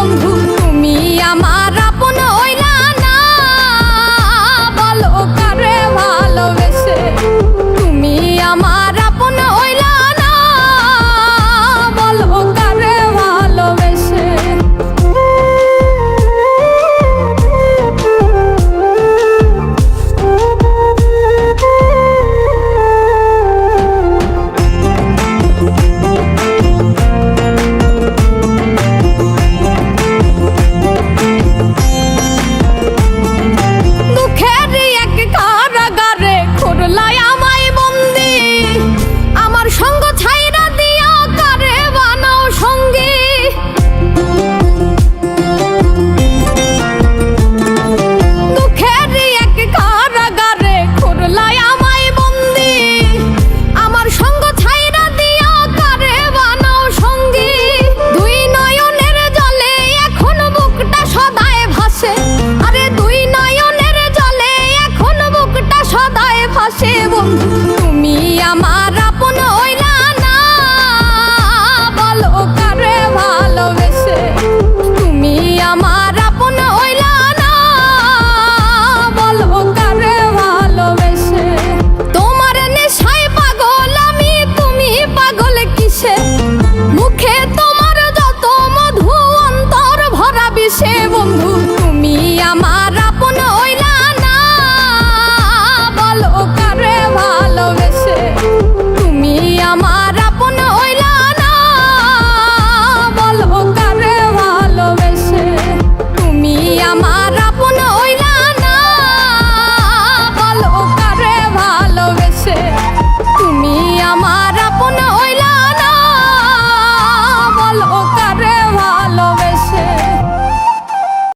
বন্ধু তুমি আমার আপন হইলে কাছে বন্ধু